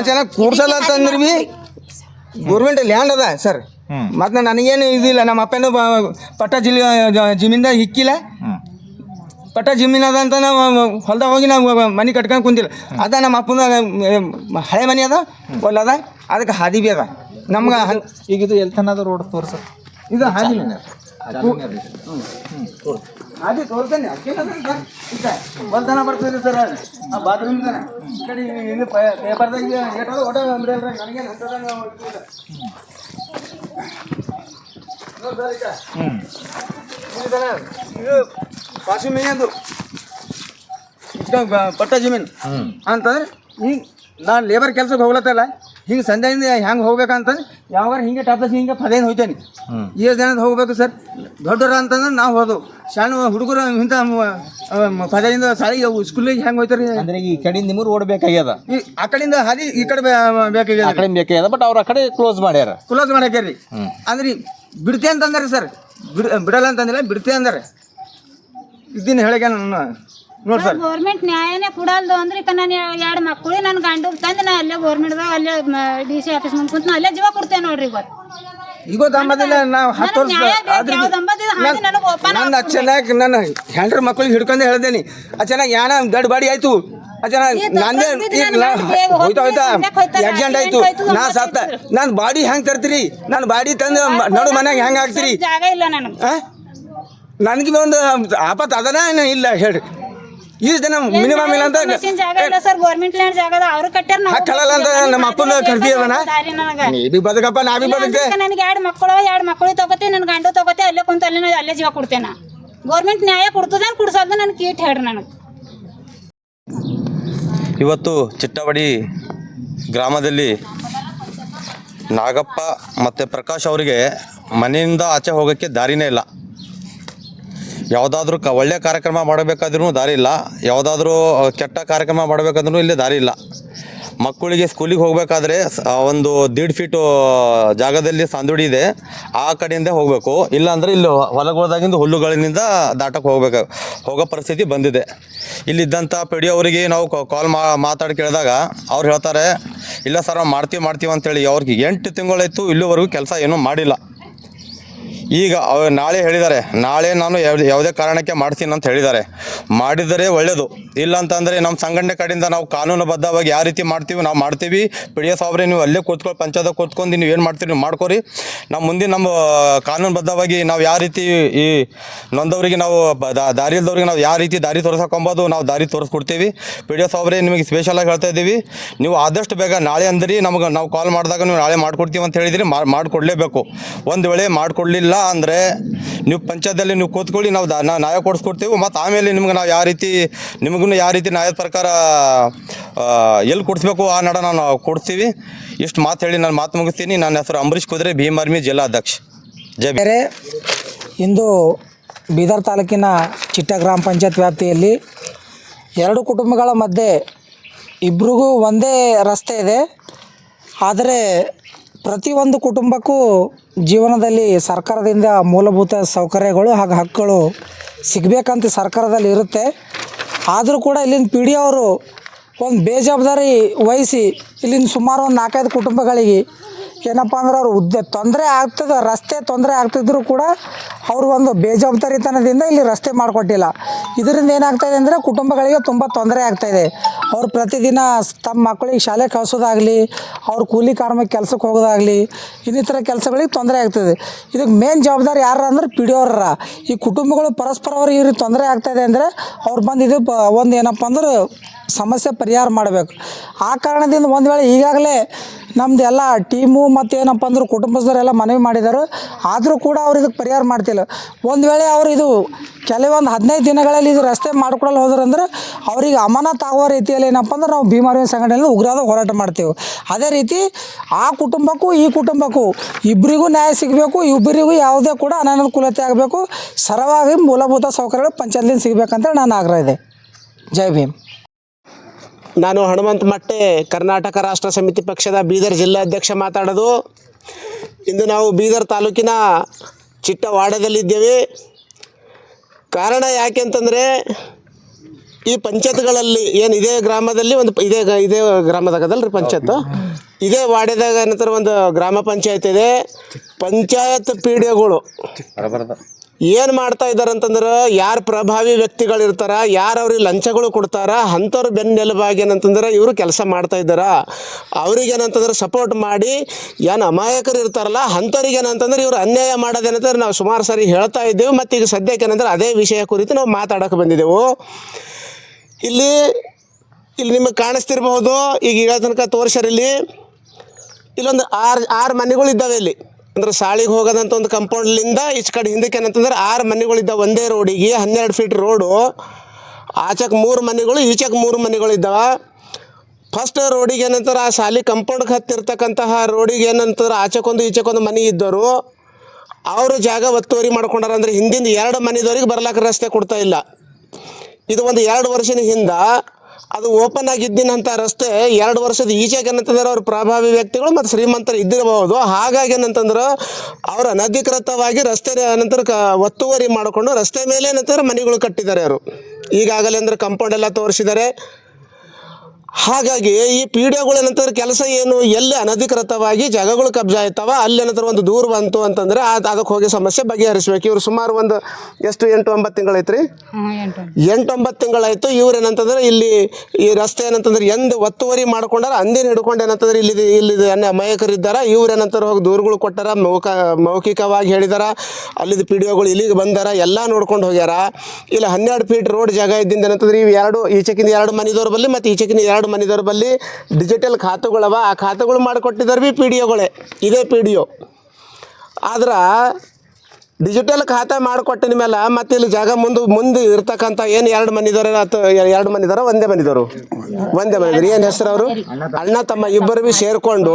ಚೆನ್ನಾಗಿ ಕೂಡ್ಸಲ್ಲ ಅಂತಂದ್ರೆ ಬಿ ಗೌರ್ಮೆಂಟ್ ಲ್ಯಾಂಡ್ ಅದ ಸರ್ ಮತ್ತೆ ನನಗೇನು ಇದಿಲ್ಲ. ನಮ್ಮ ಅಪ್ಪನೂ ಬ- ಪಟ್ಟ ಜಿಲ್ಲೆ ಜಮೀನ್ದ ಹಿಕ್ಕಿಲ್ಲ. ಹ್ಮ್. ಪಟ್ಟ ಜಮೀನು ಅದ ಅಂತ ನಾವು ಹೊಲ್ದಾಗ ಹೋಗಿ ನಾವು ಮನೆ ಕಟ್ಕೊಂಡು ಕುಂತಿಲ್ಲ. ಅದ ನಮ್ಮ ಅಪ್ಪನ ಹಳೆ ಮನೆ ಅದ ಹೊಲ ಅದ ಅದಕ್ಕೆ ಹಾದಿ ಬಿ ಅದ. ನಮ್ಗೆ ಈಗ ಇದು ಎಲ್ಲಿ ತನದ ರೋಡ್ ತೋರ್ಸ. ಇದು ಹಾದಿ ಹಾದಿ ತೋರ್ತೇನೆ ಹೊಲ್ತನ ಬರ್ತದೆ ಸರ್ ಬಾತ್ರೂಮ್ ಕಡೆ ಇದು ಪೇಪರ್ದಾಗ ಏಟೋದು ಓಟ ಬಿಡಲ್ರಿ ನನಗೇನು ಹಂತದಂಗ ಪಾಸು ಮೇಯದು ಪಟ್ಟ ಜಮೀನು. ಅಂತಂದ್ರೆ ಈಗ ನಾನು ಲೇಬರ್ ಕೆಲಸಕ್ಕೆ ಹೋಗ್ಲತ್ತಲ್ಲ ಹಿಂಗೆ ಸಂಜೆಯಿಂದ ಹೆಂಗೆ ಹೋಗ್ಬೇಕಂತಂದ್ರೆ ಯಾವಾಗ ಹಿಂಗೆ ಟಾಪ್ಲಸ್ ಹಿಂಗೆ ಪದೇನು ಹೋಯ್ತೇನೆ. ಏಳು ಎಷ್ಟು ಜನ ಹೋಗ್ಬೇಕು ಸರ್? ದೊಡ್ಡವ್ರ ಅಂತಂದ್ರೆ ನಾವು ಹೋದವು ಸಣ್ಣ ಹುಡುಗರು ಇಂಥ ಪದೆಯಿಂದ ಸಾಲಿಗೆ ಸ್ಕೂಲಿಗೆ ಹೆಂಗೆ ಹೋಯ್ತಾರೆ? ಅಂದ್ರೆ ಈ ಕಡೆಯಿಂದ ನಿಮೂರು ರೋಡ್ ಬೇಕಾಗ್ಯದ ಈ ಆ ಕಡೆಯಿಂದ ಹಾದಿ ಈ ಕಡೆ ಬೇಕಾಗ್ಯದ? ಆ ಕಡೆ ಬೇಕಾಗ್ಯದ ಬಟ್ ಅವ್ರ ಆ ಕಡೆ ಕ್ಲೋಸ್ ಮಾಡ್ಯಾರ. ಕ್ಲೋಸ್ ಮಾಡಾಕ್ಯಾರಿ ಅಂದ್ರೆ ಬಿಡ್ತೆ ಅಂತಂದ್ರೆ ಸರ್ ಬಿಡ್ ಬಿಡಲ್ಲ ಅಂತಂದಿಲ್ಲ ಬಿಡ್ತೆ ಅಂದಾರೆ. ಇದನ್ನ ಹೇಳಕ್ಕೆ ನಾನು ನೋಡಿ ಸರ್. ಗೌರ್ಮೆಂಟ್ ನ್ಯಾಯನೇ ಕೊಡಲ್ದು ಅಂದ್ರೆ ಈಗ ನಾನು ಎರಡು ಮಕ್ಕಳು ನನ್ನ ಗಂಡು ತಂದು ನಾ ಅಲ್ಲೇ ಗೌರ್ಮೆಂಟ್ದಾಗ ಅಲ್ಲೇ ಡಿ ಸಿ ಆಫೀಸ್ ಮುಂದೆ ಕುಂತು ನಾ ಅಲ್ಲೇ ಜೀವ ಕೊಡ್ತೇನೆ ನೋಡ್ರಿ ಇವತ್ತು ಈಗ ಅಂಬದಿಲ್ಲ ನಾವು ಹತ್ತು ವರ್ಷ ಆದ್ರೆ ನನ್ನ ಚೆನ್ನಾಗಿ ನನ್ನ ಹೆಂಡ್ರ ಮಕ್ಕಳಿಗೆ ಹಿಡ್ಕೊಂಡು ಹೇಳ್ದೇನಿ. ಚೆನ್ನಾಗಿ ಯಾಣ ದಡ್ ಬಾಡಿ ಆಯ್ತು. ಚೆನ್ನಾಗಿ ನಂದೇ ಹೋಯ್ತಾ ಹೋಯ್ತಾ? ಆಕ್ಸಿಡೆಂಟ್ ಆಯ್ತು. ನಾ ಸತ್ತ ನಾನು ಬಾಡಿ ಹೆಂಗೆ ತರ್ತೀರಿ? ನನ್ನ ಬಾಡಿ ತಂದು ನಡು ಮನೆಗೆ ಹೆಂಗೆ ಹಾಕ್ತೀರಿ? ಜಾಗ ಇಲ್ಲ ನನಗೆ. ಆ? ನನಗೆ ಒಂದು ಆಪತ್ತು ಅದನ ಏನು ಇಲ್ಲ ಹೇಳಿ ಈ ದಿನ ಮಿನಿಮಮ್ ಇಲ್ಲ ಅಂತ ಮಷಿನ್ ಜಾಗ ಇಲ್ಲ ಸರ್ ಗೌರ್ಮೆಂಟ್ ಲ್ಯಾಂಡ್ ಜಾಗ ಅದ ಅವ್ರು ಕಟ್ಟಾರ ನಾವು ಹಾಕಲ್ಲ ಅಂತ ನಮ್ಮ ಅಪ್ಪನ ಕರ್ದಿ ನೀ ಬಿ ಬದುಕಪ್ಪ ನಾ ಬಿ ಬದುಕ್ತೆ ನನಗೆ ಎರಡು ಮಕ್ಕಳು ಎರಡು ಮಕ್ಕಳು ತಗೋತೆ ನನ್ನ ಗಂಡು ತಗೋತೆ ಅಲ್ಲೇ ಕುಂತ ಅಲ್ಲೇ ಅಲ್ಲೇ ಜೀವ ಕೊಡ್ತೇನೆ. ಗೌರ್ಮೆಂಟ್ ನ್ಯಾಯ ಕೊಡ್ತದೇನು ಕುಡ್ಸಲ್ದು ನನಗೆ ಕೀಟ್ ಹೇಳ್ರಿ ನನಗೆ. ಇವತ್ತು ಚಿಟ್ಟವಡಿ ಗ್ರಾಮದಲ್ಲಿ ನಾಗಪ್ಪ ಮತ್ತು ಪ್ರಕಾಶ್ ಅವರಿಗೆ ಮನೆಯಿಂದ ಆಚೆ ಹೋಗೋಕ್ಕೆ ದಾರಿನೇ ಇಲ್ಲ. ಯಾವುದಾದ್ರೂ ಕ ಒಳ್ಳೆಯ ಕಾರ್ಯಕ್ರಮ ಮಾಡಬೇಕಾದ್ರೂ ದಾರಿ ಇಲ್ಲ. ಯಾವುದಾದ್ರೂ ಕೆಟ್ಟ ಕಾರ್ಯಕ್ರಮ ಮಾಡಬೇಕಾದ್ರೂ ಇಲ್ಲಿ ದಾರಿ ಇಲ್ಲ. ಮಕ್ಕಳಿಗೆ ಸ್ಕೂಲಿಗೆ ಹೋಗಬೇಕಾದ್ರೆ ಒಂದು ದೀಡ್ ಫೀಟು ಜಾಗದಲ್ಲಿ ಸಂದುಡಿ ಇದೆ. ಆ ಕಡೆಯಿಂದ ಹೋಗಬೇಕು. ಇಲ್ಲಾಂದರೆ ಇಲ್ಲಿ ಹೊಲಗೊಳದಾಗಿಂದ ಹುಲ್ಲುಗಳಿಂದ ದಾಟಕ್ಕೆ ಹೋಗ್ಬೇಕು, ಹೋಗೋ ಪರಿಸ್ಥಿತಿ ಬಂದಿದೆ. ಇಲ್ಲಿದ್ದಂಥ ಪಿ ಅವರಿಗೆ ನಾವು ಕಾಲ್ ಮಾತಾಡಿ ಕೇಳಿದಾಗ ಅವ್ರು ಹೇಳ್ತಾರೆ, ಇಲ್ಲ ಸರ್ ಮಾಡ್ತೀವಿ ಮಾಡ್ತೀವಿ ಅಂತೇಳಿ. ಅವ್ರಿಗೆ ಎಂಟು ತಿಂಗಳಾಯಿತು ಇಲ್ಲಿವರೆಗೂ ಕೆಲಸ ಏನೂ ಮಾಡಿಲ್ಲ. ಈಗ ನಾಳೆ ಹೇಳಿದ್ದಾರೆ. ನಾಳೆ ನಾನು ಯಾವ್ದು ಕಾರಣಕ್ಕೆ ಮಾಡ್ತೀನಿ ಅಂತ ಹೇಳಿದ್ದಾರೆ. ಮಾಡಿದರೆ ಒಳ್ಳೆಯದು ಇಲ್ಲ ಅಂತಂದರೆ ನಮ್ಮ ಸಂಘಟನೆ ಕಡೆಯಿಂದ ನಾವು ಕಾನೂನುಬದ್ಧವಾಗಿ ಯಾವ ರೀತಿ ಮಾಡ್ತೀವಿ, ನಾವು ಮಾಡ್ತೀವಿ. ಪಿ ಡಿ ಎಸ್ ಅವ್ರೆ ನೀವು ಅಲ್ಲೇ ಕೂತ್ಕೊಂಡು ಪಂಚಾಯತ್ ಕೂತ್ಕೊಂಡು ನೀವು ಏನು ಮಾಡ್ತೀರಿ, ನೀವು ಮಾಡ್ಕೊರಿ. ನಮ್ಮ ಮುಂದೆ ನಮ್ಮ ಕಾನೂನುಬದ್ಧವಾಗಿ ನಾವು ಯಾವ ರೀತಿ ಈ ನೊಂದವರಿಗೆ ನಾವು ಬ- ದಾರಿ ಇಲ್ದವ್ರಿಗೆ ನಾವು ಯಾವ ರೀತಿ ದಾರಿ ತೋರಿಸ್ಕೊಂಬೋದು ನಾವು ದಾರಿ ತೋರಿಸ್ಕೊಡ್ತೀವಿ. ಪಿ ಡಿ ಎಸ್ ಅವರೇ ನಿಮಗೆ ಸ್ಪೆಷಲಾಗಿ ಹೇಳ್ತಾ ಇದ್ದೀವಿ. ನೀವು ಆದಷ್ಟು ಬೇಗ ನಾಳೆ ಅಂದ್ರಿ, ನಮಗೆ ನಾವು ಕಾಲ್ ಮಾಡಿದಾಗ ನೀವು ನಾಳೆ ಮಾಡ್ಕೊಡ್ತೀವಿ ಅಂತ ಹೇಳಿದ್ರಿ ಮಾಡಿಕೊಡ್ಲೇಬೇಕು. ಒಂದು ವೇಳೆ ಮಾಡಿಕೊಡ್ಲಿಲ್ಲ ಅಂದರೆ ನೀವು ಪಂಚಾಯತಲ್ಲಿ ನೀವು ಕೂತ್ಕೊಳ್ಳಿ, ನಾವು ನ್ಯಾಯ ಕೊಡಿಸ್ಕೊಡ್ತೀವಿ ಮತ್ತು ಆಮೇಲೆ ನಿಮ್ಗೆ ನಾವು ಯಾವ ರೀತಿ ನಿಮಗೂ ಯಾವ ರೀತಿ ನ್ಯಾಯದ ಪ್ರಕಾರ ಎಲ್ಲಿ ಕೊಡಿಸ್ಬೇಕು ಆ ನಡ ನಾವು ಕೊಡ್ತೀವಿ ಇಷ್ಟು ಮಾತು ಹೇಳಿ ನಾನು ಮಾತು ಮುಗಿಸ್ತೀನಿ. ನನ್ನ ಹೆಸರು ಅಂಬರೀಷ್ ಕುದುರೆ, ಭೀಮ್ ಆರ್ಮಿ ಜಿಲ್ಲಾಧ್ಯಕ್ಷ ಜೈ. ಬೇರೆ, ಇಂದು ಬೀದರ್ ತಾಲೂಕಿನ ಚಿಟ್ಟ ಗ್ರಾಮ ಪಂಚಾಯತ್ ವ್ಯಾಪ್ತಿಯಲ್ಲಿ ಎರಡು ಕುಟುಂಬಗಳ ಮಧ್ಯೆ ಇಬ್ರಿಗೂ ಒಂದೇ ರಸ್ತೆ ಇದೆ. ಆದರೆ ಪ್ರತಿಯೊಂದು ಕುಟುಂಬಕ್ಕೂ ಜೀವನದಲ್ಲಿ ಸರ್ಕಾರದಿಂದ ಮೂಲಭೂತ ಸೌಕರ್ಯಗಳು ಹಾಗೂ ಹಕ್ಕುಗಳು ಸಿಗಬೇಕಂತ ಸರ್ಕಾರದಲ್ಲಿ ಇರುತ್ತೆ. ಆದರೂ ಕೂಡ ಇಲ್ಲಿನ ಪಿ ಡಿ ಅವರು ಒಂದು ಬೇಜವಾಬ್ದಾರಿ ವಹಿಸಿ ಇಲ್ಲಿನ ಸುಮಾರು ಒಂದು ನಾಲ್ಕೈದು ಕುಟುಂಬಗಳಿಗೆ ಏನಪ್ಪ ಅಂದ್ರೆ ಅವ್ರು ಉದ್ದೆ ತೊಂದರೆ ಆಗ್ತದೆ, ರಸ್ತೆ ತೊಂದರೆ ಆಗ್ತಿದ್ರು ಕೂಡ ಅವರು ಒಂದು ಬೇಜವಾಬ್ದಾರಿತನದಿಂದ ಇಲ್ಲಿ ರಸ್ತೆ ಮಾಡಿಕೊಟ್ಟಿಲ್ಲ. ಇದರಿಂದ ಏನಾಗ್ತಾಯಿದೆ ಅಂದರೆ ಕುಟುಂಬಗಳಿಗೆ ತುಂಬ ತೊಂದರೆ ಆಗ್ತಾಯಿದೆ ಅವ್ರು ಪ್ರತಿದಿನ ತಮ್ಮ ಮಕ್ಕಳಿಗೆ ಶಾಲೆ ಕಳಿಸೋದಾಗಲಿ, ಅವ್ರ ಕೂಲಿ ಕಾರ್ಮಿಕ ಕೆಲಸಕ್ಕೆ ಹೋಗೋದಾಗಲಿ, ಇನ್ನಿತರ ಕೆಲಸಗಳಿಗೆ ತೊಂದರೆ ಆಗ್ತದೆ ಇದಕ್ಕೆ ಮೇನ್ ಜವಾಬ್ದಾರಿ ಯಾರು ಅಂದ್ರೆ ಪಿ ಈ ಕುಟುಂಬಗಳು ಪರಸ್ಪರ ಅವ್ರಿಗೆ ಇವ್ರಿಗೆ ತೊಂದರೆ ಆಗ್ತಾಯಿದೆ ಅಂದರೆ ಅವ್ರು ಬಂದು ಇದು ಒಂದು ಏನಪ್ಪ ಅಂದ್ರೆ ಸಮಸ್ಯೆ ಪರಿಹಾರ ಮಾಡಬೇಕು. ಆ ಕಾರಣದಿಂದ ಒಂದು ವೇಳೆ ಈಗಾಗಲೇ ನಮ್ದು ಎಲ್ಲ ಟೀಮು ಮತ್ತು ಏನಪ್ಪ ಅಂದ್ರೆ ಕುಟುಂಬಸ್ಥರೆಲ್ಲ ಮನವಿ ಮಾಡಿದ್ದಾರೆ ಆದರೂ ಕೂಡ ಅವ್ರು ಇದಕ್ಕೆ ಪರಿಹಾರ ಮಾಡ್ತಿಲ್ಲ. ಒಂದು ವೇಳೆ ಅವ್ರು ಇದು ಕೆಲವೊಂದು ಹದಿನೈದು ದಿನಗಳಲ್ಲಿ ಇದು ರಸ್ತೆ ಮಾಡ್ಕೊಡಲು ಹೋದ್ರಂದ್ರೆ ಅವ್ರಿಗೆ ಅಮಾನತ್ ರೀತಿಯಲ್ಲಿ ಏನಪ್ಪ ಅಂದ್ರೆ ನಾವು ಭೀಮಾರ್ವಿ ಸಂಘಟನೆಯಲ್ಲಿ ಉಗ್ರಾದ ಹೋರಾಟ ಮಾಡ್ತೇವೆ. ಅದೇ ರೀತಿ ಆ ಕುಟುಂಬಕ್ಕೂ ಈ ಕುಟುಂಬಕ್ಕೂ ಇಬ್ಬರಿಗೂ ನ್ಯಾಯ ಸಿಗಬೇಕು ಇಬ್ಬರಿಗೂ ಯಾವುದೇ ಕೂಡ ಅನಾನುಕೂಲತೆ ಆಗಬೇಕು. ಸರವಾಗಿ ಮೂಲಭೂತ ಸೌಕರ್ಯಗಳು ಪಂಚಾಯತ್ಲಿಂದ ಸಿಗಬೇಕಂತ ನಾನು ಆಗ್ರಹ ಇದೆ. ಜೈ ಭೀಮ್. ನಾನು ಹನುಮಂತ ಮಟ್ಟೆ ಕರ್ನಾಟಕ ರಾಷ್ಟ್ರ ಸಮಿತಿ ಪಕ್ಷದ ಬೀದರ್ ಜಿಲ್ಲಾಧ್ಯಕ್ಷ ಮಾತಾಡೋದು. ಇಂದು ನಾವು ಬೀದರ್ ತಾಲೂಕಿನ ಚಿಟ್ಟವಾಡದಲ್ಲಿದ್ದೇವೆ. ಕಾರಣ ಯಾಕೆ ಅಂತಂದರೆ, ಈ ಪಂಚಾಯತ್ಗಳಲ್ಲಿ ಏನು ಇದೇ ಗ್ರಾಮದಲ್ಲಿ ಒಂದು ಇದೇ ಇದೇ ಗ್ರಾಮದಾಗದಲ್ಲ ರೀ ಪಂಚಾಯತ್? ಇದೇ ವಾಡ್ಯದಾಗ ಏನಂತಾರೆ ಒಂದು ಗ್ರಾಮ ಪಂಚಾಯತ್ ಇದೆ. ಪಂಚಾಯತ್ ಪಿ ಡಿ ಒಗಳು ಏನು ಮಾಡ್ತಾ ಇದ್ದಾರೆ ಅಂತಂದ್ರೆ, ಯಾರು ಪ್ರಭಾವಿ ವ್ಯಕ್ತಿಗಳು ಇರ್ತಾರ, ಯಾರು ಅವ್ರಿಗೆ ಲಂಚಗಳು ಕೊಡ್ತಾರ, ಅಂಥವ್ರು ಬೆನ್ನೆಲುಬಾಗಿ ಏನಂತಂದ್ರೆ ಇವರು ಕೆಲಸ ಮಾಡ್ತಾ ಇದ್ದಾರ? ಅವ್ರಿಗೆ ಏನಂತಂದ್ರೆ ಸಪೋರ್ಟ್ ಮಾಡಿ, ಏನು ಅಮಾಯಕರು ಇರ್ತಾರಲ್ಲ, ಅಂಥವ್ರಿಗೆ ಏನಂತಂದ್ರೆ ಇವರು ಅನ್ಯಾಯ ಮಾಡೋದೇನಂತಂದ್ರೆ ನಾವು ಸುಮಾರು ಸಾರಿ ಹೇಳ್ತಾ ಇದ್ದೇವೆ, ಮತ್ತು ಈಗ ಸದ್ಯಕ್ಕೆ ಏನಂದ್ರೆ ಅದೇ ವಿಷಯ ಕುರಿತು ನಾವು ಮಾತಾಡೋಕೆ ಬಂದಿದ್ದೆವು. ಇಲ್ಲಿ ಇಲ್ಲಿ ನಿಮಗೆ ಕಾಣಿಸ್ತಿರ್ಬಹುದು, ಈಗ ಈಗ ತನಕ ತೋರ್ಸ್ಯಾರ ಇಲ್ಲಿ, ಇಲ್ಲೊಂದು ಆರು ಆರು ಮನೆಗಳು ಇದ್ದಾವೆ ಇಲ್ಲಿ. ಅಂದ್ರೆ ಸಾಲಿಗೆ ಹೋಗದಂತ ಒಂದು ಕಂಪೌಂಡ್ಲಿಂದ ಈಚ ಕಡೆ ಹಿಂದಕ್ಕೆ ಏನಂತಂದ್ರೆ ಆರು ಮನೆಗಳಿದ್ದಾವೆ ಒಂದೇ ರೋಡಿಗೆ, ಹನ್ನೆರಡು ಫೀಟ್ ರೋಡು ಆಚೆಗೆ ಮೂರು ಮನೆಗಳು ಈಚೆಗೆ ಮೂರು ಮನೆಗಳಿದ್ದಾವೆ. ಫಸ್ಟ್ ರೋಡಿಗೆ ಏನಂತಾರೆ, ಆ ಸಾಲಿ ಕಂಪೌಂಡ್ಗೆ ಹತ್ತಿರ್ತಕ್ಕಂತಹ ರೋಡಿಗೆ ಏನಂತಾರೆ ಆಚೆಕೊಂದು ಈಚೆಕೊಂದು ಮನೆ ಇದ್ದರು. ಅವರು ಜಾಗ ಒತ್ತುವರಿ ಮಾಡ್ಕೊಂಡಾರ ಅಂದರೆ ಹಿಂದಿಂದ ಎರಡು ಮನೆದವ್ರಿಗೆ ಬರ್ಲಾಕ ರಸ್ತೆ ಕೊಡ್ತಾ ಇಲ್ಲ. ಇದು ಒಂದು ಎರಡು ವರ್ಷದ ಹಿಂದೆ ಅದು ಓಪನ್ ಆಗಿದ್ದಿನಂತ ರಸ್ತೆ ಎರಡು ವರ್ಷದ ಈಚೆಗೆ ಏನಂತಂದ್ರೆ ಅವ್ರ ಪ್ರಭಾವಿ ವ್ಯಕ್ತಿಗಳು ಮತ್ತು ಶ್ರೀಮಂತರು ಇದ್ದಿರಬಹುದು. ಹಾಗಾಗಿ ಏನಂತಂದ್ರೆ ಅವ್ರು ಅನಧಿಕೃತವಾಗಿ ರಸ್ತೆ ನಂತರ ಕ ಒತ್ತುವರಿ ಮಾಡಿಕೊಂಡು ರಸ್ತೆ ಮೇಲೆ ಏನಂತಂದ್ರೆ ಮನೆಗಳು ಕಟ್ಟಿದ್ದಾರೆ ಅವರು. ಈಗಾಗಲೇ ಅಂದ್ರೆ ಕಂಪೌಂಡ್ ಎಲ್ಲ ತೋರಿಸಿದ್ದಾರೆ. ಹಾಗಾಗಿ ಈ ಪಿ ಡಿ ಒಗಳು ಏನಂತಂದ್ರೆ ಕೆಲಸ ಏನು? ಎಲ್ಲಿ ಅನಧಿಕೃತವಾಗಿ ಜಾಗಗಳು ಕಬ್ಜಾ ಆಯ್ತವ? ಅಲ್ಲಿ ಏನಂತಾರೆ ಒಂದು ದೂರ ಬಂತು ಅಂತಂದ್ರೆ ಅದು ಅದಕ್ಕೆ ಹೋಗಿ ಸಮಸ್ಯೆ ಬಗೆಹರಿಸ್ಬೇಕು. ಇವರು ಸುಮಾರು ಒಂದು ಎಷ್ಟು? ಎಂಟು ಒಂಬತ್ತು ತಿಂಗಳೈತ್ರಿ ಎಂಟು ಒಂಬತ್ತು. ತಿಂಗಳಾಯ್ತು. ಇವ್ರು ಏನಂತಂದ್ರೆ ಇಲ್ಲಿ ಈ ರಸ್ತೆ ಏನಂತಂದ್ರೆ ಎಂದ ಒತ್ತುವರಿ ಮಾಡ್ಕೊಂಡಾರ ಅಂದಿನ ಹಿಡ್ಕೊಂಡು ಏನಂತಂದ್ರೆ ಇಲ್ಲಿ ಇಲ್ಲಿ ಅನ್ಯ ಮಯಕರಿದ್ದಾರ ಇವ್ರು ಏನಂತಾರೆ ಹೋಗಿ ದೂರುಗಳು ಕೊಟ್ಟಾರ ಮೌಕ ಮೌಖಿಕವಾಗಿ ಹೇಳಿದಾರ. ಅಲ್ಲಿದ್ದ ಪಿ ಡಿ ಒಗಳು ಇಲ್ಲಿಗೆ ಬಂದಾರ ಎಲ್ಲ ನೋಡ್ಕೊಂಡು ಹೋಗ್ಯಾರ. ಇಲ್ಲಿ ಹನ್ನೆರಡು ಫೀಟ್ ರೋಡ್ ಜಾಗ ಇದ್ದಿಂದ ಏನಂತಂದ್ರೆ ಇವು ಎರಡು ಈಚೆಕಿಂದ ಎರಡು ಮನೆದವ್ರ ಬಲ್ಲಿ ಮತ್ತು ಈಚೆಕಿಂದ ಎರಡು ಮನೆದವ್ರ ಬಲ್ಲಿ ಡಿಜಿಟಲ್ ಖಾತೆಗಳವ. ಆ ಖಾತೆಗಳು ಮಾಡಿಕೊಟ್ಟಿದ್ದಾರೆ ಬಿ ಪಿ ಡಿ ಒಗಳೇ ಇದೇ ಪಿ ಡಿ ಒ ಆದ್ರೆ ಡಿಜಿಟಲ್ ಖಾತೆ ಮಾಡಿಕೊಟ್ಟಿನ ಮೇಲೆ ಮತ್ತೆ ಇಲ್ಲಿ ಜಾಗ ಮುಂದೆ ಮುಂದೆ ಇರ್ತಕ್ಕಂಥ ಏನು ಎರಡು ಮನಿದವ್ರ ಅಥವಾ ಎರಡು ಮನಿದಾರ ಒಂದೇ ಮನಿದವರು ಒಂದೇ ಮನಿದ್ರು ಏನು ಹೆಸರು ಅವರು? ಅಣ್ಣ, ತಮ್ಮ ಇಬ್ಬರು ಬಿ ಸೇರಿಕೊಂಡು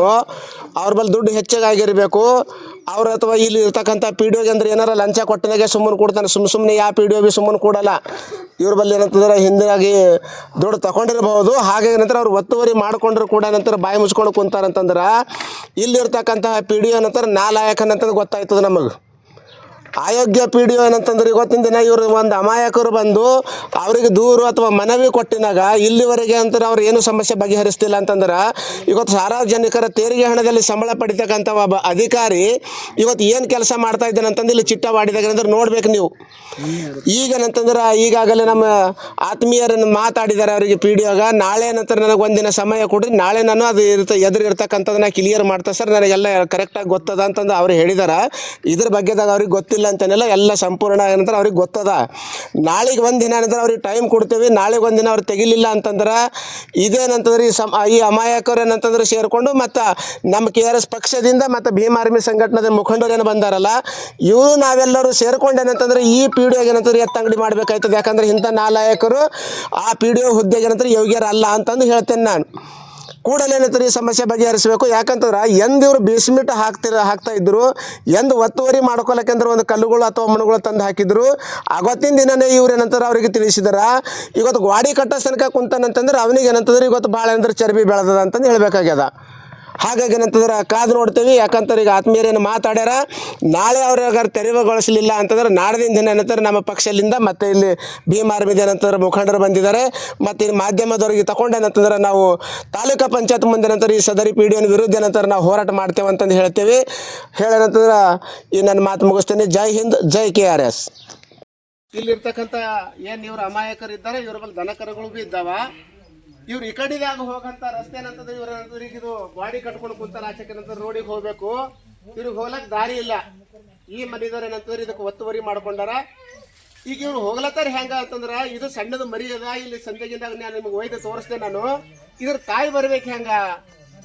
ಅವ್ರ ಬಲ್ಲಿ ದುಡ್ಡು ಹೆಚ್ಚಾಗಿರಬೇಕು ಅವ್ರ ಅಥವಾ ಇಲ್ಲಿ ಇರ್ತಕ್ಕಂಥ ಪಿ ಡಿ ಅಂದ್ರೆ ಏನಾರ ಲಂಚ ಕೊಟ್ಟನಾಗೆ ಸುಮ್ಮನೆ ಕೊಡ್ತಾನೆ. ಸುಮ್ಮ ಸುಮ್ಮನೆ ಯಾವ ಪಿ ಡಿ ಬಿ ಸುಮ್ಮನೆ ಕೊಡಲ್ಲ. ಇವ್ರ ಬಲ್ಲಿ ಏನಂತಂದ್ರೆ ಹಿಂದಾಗಿ ದುಡ್ಡು ತಗೊಂಡಿರ್ಬೋದು ಹಾಗೆ ನಂತರ ಅವ್ರು ಒತ್ತುವರಿ ಮಾಡ್ಕೊಂಡ್ರು ಕೂಡ ನಂತರ ಬಾಯಿ ಮುಚ್ಕೊಂಡು ಕುಂತಾರಂತಂದ್ರೆ ಇಲ್ಲಿರ್ತಕ್ಕಂತಹ ಪಿ ಡಿ ಏನಂತಾರೆ ನಾಲಾಯಕನಂತಂದು ಗೊತ್ತಾಯ್ತದ ನಮಗೆ. ಅಯೋಗ್ಯ ಪಿ ಡಿ ಏನಂತಂದ್ರೆ ಇವತ್ತಿನ ದಿನ ಇವರು ಒಂದು ಅಮಾಯಕರು ಬಂದು ಅವರಿಗೆ ದೂರು ಅಥವಾ ಮನವಿ ಕೊಟ್ಟಿನಾಗ ಇಲ್ಲಿವರೆಗೆ ಅಂತ ಅವ್ರು ಏನು ಸಮಸ್ಯೆ ಬಗೆಹರಿಸ್ತಿಲ್ಲ ಅಂತಂದ್ರೆ ಇವತ್ತು ಸಾರ್ವಜನಿಕರ ತೆರಿಗೆ ಹಣದಲ್ಲಿ ಸಂಬಳ ಪಡಿತಕ್ಕಂಥ ಒಬ್ಬ ಅಧಿಕಾರಿ ಇವತ್ತು ಏನು ಕೆಲಸ ಮಾಡ್ತಾ ಇದ್ದಾನೆ ಅಂತಂದು ಇಲ್ಲಿ ಚಿಟ್ಟ ಮಾಡಿದಾಗ ನೋಡ್ಬೇಕು ನೀವು. ಈಗೇನಂತಂದ್ರೆ ಈಗಾಗಲೇ ನಮ್ಮ ಆತ್ಮೀಯರನ್ನು ಮಾತಾಡಿದ್ದಾರೆ ಅವರಿಗೆ ಪಿ ಡಿ ಒಗ ನಾಳೆ ನಂತರ ನನಗೆ ಒಂದಿನ ಸಮಯ ಕೊಡ್ರಿ. ನಾಳೆ ನಾನು ಅದು ಇರ್ತ ಎದುರಿರ್ತಕ್ಕಂಥದ್ದನ್ನ ಕ್ಲಿಯರ್ ಮಾಡ್ತಾ ಸರ್, ನನಗೆಲ್ಲ ಕರೆಕ್ಟಾಗಿ ಗೊತ್ತದ ಅಂತಂದು ಅವ್ರು ಹೇಳಿದಾರೆ. ಇದ್ರ ಬಗ್ಗೆದಾಗ ಅವ್ರಿಗೆ ಗೊತ್ತಿಲ್ಲ. ಅಂತನೆಲ್ಲ ಎಲ್ಲ ಸಂಪೂರ್ಣ ಏನಂತಾರೆ ಅವ್ರಿಗೆ ಗೊತ್ತದ. ನಾಳೆಗೆ ಒಂದು ದಿನ ಏನಂದ್ರೆ ಅವ್ರಿಗೆ ಟೈಮ್ ಕೊಡ್ತೀವಿ, ನಾಳೆಗೆ ಒಂದು ದಿನ ಅವ್ರು ತೆಗಿಲಿಲ್ಲ ಅಂತಂದ್ರೆ ಇದೇನಂತಂದ್ರೆ ಈ ಸಮ, ಈ ಅಮಾಯಕರು ಏನಂತಂದ್ರೆ ಸೇರಿಕೊಂಡು ಮತ್ತು ನಮ್ಮ ಕೆ ಆರ್ ಎಸ್ ಪಕ್ಷದಿಂದ ಮತ್ತು ಭೀಮ್ ಆರ್ಮಿ ಸಂಘಟನೆದ ಮುಖಂಡರು ಏನು ಬಂದಾರಲ್ಲ, ಇವರು ನಾವೆಲ್ಲರೂ ಸೇರ್ಕೊಂಡು ಏನಂತಂದ್ರೆ ಈ ಪಿ ಡಿ ಏನಂತಾರೆ ಎತ್ತಂಗಡಿ ಮಾಡಬೇಕಾಯ್ತದೆ. ಯಾಕಂದ್ರೆ ಇಂಥ ನಾಲಾಯಕರು ಆ ಪಿ ಡಿ ಒ ಹುದ್ದೆಗೆ ಏನಂತಾರೆ ಯೋಗ್ಯರಲ್ಲ ಅಂತಂದು ಹೇಳ್ತೇನೆ ನಾನು. ಕೂಡಲೇ ಈ ಸಮಸ್ಯೆ ಬಗೆಹರಿಸಬೇಕು. ಯಾಕಂತಂದ್ರೆ ಎಂದ ಇವರು ಬೇಸ್ಮಿಟ್ ಹಾಕ್ತಿರ ಹಾಕ್ತಾ ಇದ್ರು, ಎಂದ ಒತ್ತುವರಿ ಮಾಡ್ಕೊಳಕಂದ್ರೆ ಒಂದು ಕಲ್ಲುಗಳು ಅಥವಾ ಮಣ್ಣುಗಳು ತಂದು ಹಾಕಿದ್ರು ಅವತ್ತಿನ ದಿನನೇ ಇವ್ರು ಏನಂತಾರೆ ಅವರಿಗೆ ತಿಳಿಸಿದಾರ. ಇವತ್ತು ಗಾಡಿ ಕಟ್ಟೋ ತನಕ ಕುಂತಾನಂತಂದ್ರೆ ಅವನಿಗೆ ಏನಂತಂದ್ರೆ ಇವತ್ತು ಭಾಳ ಅಂದ್ರೆ ಚರ್ಬಿ ಬೆಳೆದದ ಅಂತಂದು ಹೇಳ್ಬೇಕಾಗ್ಯದ. ಹಾಗಾಗಿ ಏನಂತಂದ್ರೆ ಕಾದು ನೋಡ್ತೀವಿ ಯಾಕಂತಾರೆ ಈಗ ಆತ್ಮೀಯರೇನು ಮಾತಾಡ್ಯಾರ, ನಾಳೆ ಅವ್ರ ತೆರವುಗೊಳಿಸಲಿಲ್ಲ ಅಂತಂದ್ರೆ ನಾಡದಿನ ದಿನ ಏನಂತಾರೆ ನಮ್ಮ ಪಕ್ಷದಿಂದ ಮತ್ತೆ ಇಲ್ಲಿ ಭೀಮ್ ಆರ್ಮಿದ ಏನಂತಂದ್ರೆ ಮುಖಂಡರು ಬಂದಿದ್ದಾರೆ. ಮತ್ತು ಇಲ್ಲಿ ಮಾಧ್ಯಮದವರಿಗೆ ತಗೊಂಡೇನಂತಂದ್ರೆ ನಾವು ತಾಲೂಕಾ ಪಂಚಾಯತ್ ಮುಂದೆ ನಂತರ ಈ ಸದರಿ ಪಿ ಡಿ ವಿರುದ್ಧ ಏನಂತಾರೆ ನಾವು ಹೋರಾಟ ಮಾಡ್ತೇವೆ ಅಂತಂದು ಹೇಳ್ತೇವೆ. ಹೇಳೇನಂತಂದ್ರೆ ಈ ನನ್ನ ಮಾತು ಮುಗಿಸ್ತೇನೆ. ಜೈ ಹಿಂದ್, ಜೈ ಕೆ ಆರ್ ಎಸ್. ಇಲ್ಲಿರ್ತಕ್ಕಂಥ ಏನು ಇವ್ರ ಅಮಾಯಕರಿದ್ದಾರೆ, ಇವ್ರ ಬಳಿ ದನಕರುಗಳು ಭೀ ಇದ್ದಾವ. ಇವ್ರು ಈ ಕಡೆದಾಗ ಹೋಗಂತ ರಸ್ತೆ ಏನಂತಂದ್ರೆ ಇವ್ರ ಇವ್ರಿಗೆ ಇದು ಗಾಡಿ ಕಟ್ಕೊಂಡು ಕುಂತಾರ ಆಚೆ ನಂತರ ರೋಡಿಗೆ ಹೋಗ್ಬೇಕು. ಇವ್ರಿಗೆ ಹೋಗ್ಲಕ್ ದಾರಿ ಇಲ್ಲ. ಈ ಮನೆಯವ್ರ ಏನಂತಂದ್ರೆ ಇದಕ್ಕೆ ಒತ್ತುವರಿ ಮಾಡ್ಕೊಂಡಾರ. ಈಗ ಇವ್ರು ಹೋಗ್ಲತ್ತಾರ ಹೆಂಗ ಅಂತಂದ್ರ, ಇದು ಸಣ್ಣದು ಮರಿ ಅದ, ಇಲ್ಲಿ ಸಂಜೆಗಿಂದಾಗ ನಾನು ನಿಮ್ಗೆ ಒಯ್ದು ತೋರಿಸ್ದೆ ನಾನು. ಇದ್ರ ತಾಯಿ ಬರ್ಬೇಕು ಹೆಂಗ?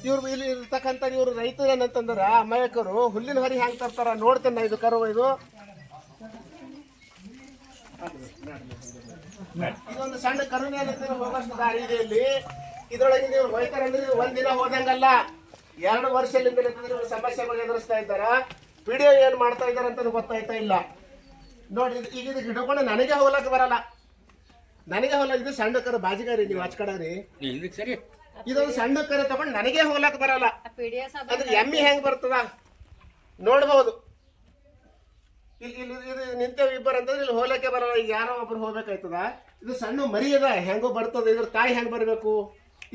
ಇವ್ರು ಇಲ್ಲಿ ಇರ್ತಕ್ಕಂಥ ಇವ್ರು ರೈತರು ಏನಂತಂದ್ರ, ಅಮಾಯಕರು, ಹುಲ್ಲಿನ ಹರಿ ಹೆಂಗ್ ತರ್ತಾರ ನೋಡ್ತೇನೆ ಇದು ಕರು ಇದು. ಇದೊಂದು ಸಣ್ಣ ಕರುಣೆ ಹೋಗಷ್ಟು ದಾರಿ ಇದೆ ಇಲ್ಲಿ. ಇದ್ರೊಳಗೆ ನೀವು ಹೋಯ್ತಾರೆ ಅಂದ್ರೆ ಇದು ಒಂದ್ ದಿನ ಹೋದಂಗಲ್ಲ. ಎರಡು ವರ್ಷದಿಂದ ಸಮಸ್ಯೆಗಳು ಎದುರಿಸ್ತಾ ಇದ್ದಾರ? ಪಿಡಿಒ ಏನ್ ಮಾಡ್ತಾ ಇದಾರೆ ಅಂತ ಗೊತ್ತಾಯ್ತಾ ಇಲ್ಲ. ನೋಡಿ ಈಗ ಇದು ಹಿಡ್ಕೊಂಡು ನನಗೆ ಹೋಗ್ಲಕ್ಕೆ ಬರಲ್ಲ. ನನಗೆ ಹೋಗ್ಲಕ್ ಇದು ಸಣ್ಣ ಕರು ಬಾಜಿಗಾರಿ ನೀವು ಸರಿ. ಇದೊಂದು ಸಣ್ಣ ಕರು ತಗೊಂಡು ನನಗೆ ಹೋಗ್ಲಕ್ ಬರಲ್ಲ. ಅಂದ್ರೆ ಎಮ್ಮಿ ಹೆಂಗ್ ಬರ್ತದ? ನೋಡ್ಬೋದು. ಇಲ್ಲಿ ಇದು ನಿಂತೇವೆ ಇಬ್ಬರು ಅಂತಂದ್ರೆ ಇಲ್ಲಿ ಹೋಲಕ್ಕೆ ಬರಲ್ಲ. ಈಗ ಯಾರೋ ಒಬ್ರು ಹೋಗ್ಬೇಕಾಯ್ತದ? ಇದು ಸಣ್ಣ ಮರಿ ಅದ ಹೆಂಗೋ ಬರ್ತದ. ಇದ್ರ ತಾಯಿ ಹೆಂಗ್ ಬರಬೇಕು?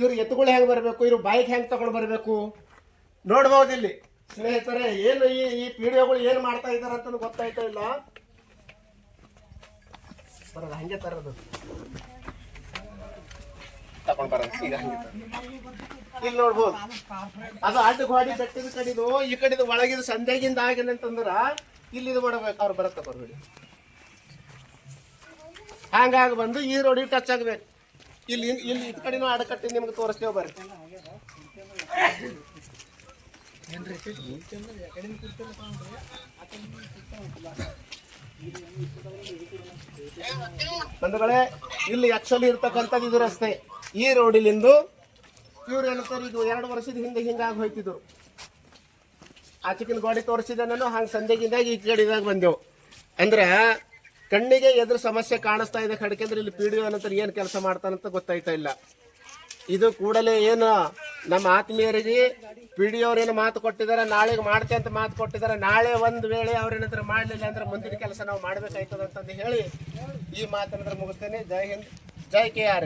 ಇವ್ರ ಎತ್ತುಗಳು ಹೆಂಗ್ ಬರಬೇಕು? ಇವ್ರ ಬಾಯಿಗೆ ಹೆಂಗ್ ತಗೊಂಡ್ ಬರಬೇಕು? ನೋಡ್ಬೋದು ಇಲ್ಲಿ. ಸ್ನೇಹಿತರೆ, ಏನು ಈ ಈ ಪೀಡಿಯೋಗಳು ಏನು ಮಾಡ್ತಾ ಇದ್ದಾರೆ ಅಂತ ಗೊತ್ತಾಯ್ತಾ ಇಲ್ಲ? ಬರೋದು ಹಂಗೆ ತರೋದು. ಬರೋದು ಇಲ್ಲಿ ನೋಡ್ಬೋದು. ಅದು ಅಡ್ಡ ಗೋಡಿ ಕಟ್ಟಿದ ಕಡಿದು, ಈ ಕಡಿದು ಒಳಗಿದ ಸಂದೇಗಿಂದ ಆಗೇನಂತಂದ್ರ ಇಲ್ಲಿ ಇದು ಮಾಡ್ಬೇಕು, ಅವ್ರು ಬರತ್ತ ಬರ್ಬೇಡಿ ಹಂಗಾಗಿ ಬಂದು ಈ ರೋಡಿಗೆ ಟಚ್ ಆಗ್ಬೇಕು. ಇಲ್ಲಿ ಇಲ್ಲಿ ಇದ್ ಕಡೆನೂ ಅಡಕಟ್ಟಿ ನಿಮ್ಗೆ ತೋರಿಸ್ತೇವೆ ಬರ್ರಿ. ಬಂಧುಗಳೇ, ಇಲ್ಲಿ ಆಕ್ಚುಲಿ ಇರ್ತಕ್ಕಂಥದ್ದು ಇದು ರಸ್ತೆ. ಈ ರೋಡಿಲಿಂದು ಇವ್ರು ಹೇಳ್ತಾರೆ ಇದು ಎರಡು ವರ್ಷದ ಹಿಂದೆ ಹಿಂಗಾಗಿ ಹೋಯ್ತಿದ್ರು. ಆಚೆಕಿನ ಗೋಡೆ ತೋರಿಸಿದೆ ನಾನು, ಹಂಗೆ ಸಂಜೆಗಿಂದಾಗ ಈ ಕಡೆದಾಗ ಬಂದೆವು. ಅಂದ್ರೆ, ಕಣ್ಣಿಗೆ ಎದುರು ಸಮಸ್ಯೆ ಕಾಣಿಸ್ತಾ ಇದೆ ಕಡ್ಕೆಂದ್ರೆ ಇಲ್ಲಿ ಪಿ ಡಿ ನಂತರ ಏನು ಕೆಲಸ ಮಾಡ್ತಾನಂತ ಗೊತ್ತಾಯ್ತಾ ಇಲ್ಲ. ಇದು ಕೂಡಲೇ ಏನು, ನಮ್ಮ ಆತ್ಮೀಯರಿಗೆ ಪಿ ಡಿ ಅವ್ರೇನು ಮಾತು ಕೊಟ್ಟಿದ್ದಾರೆ, ನಾಳೆಗೆ ಮಾಡ್ತೆ ಅಂತ ಮಾತು ಕೊಟ್ಟಿದ್ದಾರೆ, ನಾಳೆ ಒಂದು ವೇಳೆ ಅವ್ರೇನಾದ್ರೂ ಮಾಡಲಿಲ್ಲ ಅಂದ್ರೆ ಮುಂದಿನ ಕೆಲಸ ನಾವು ಮಾಡಬೇಕಾಯ್ತದ ಅಂತಂದು ಹೇಳಿ ಈ ಮಾತನಾದ್ರೆ ಮುಗಿಸ್ತೇನೆ. ಜೈ ಹಿಂದ್, ಜೈ ಕೆ ಆರ್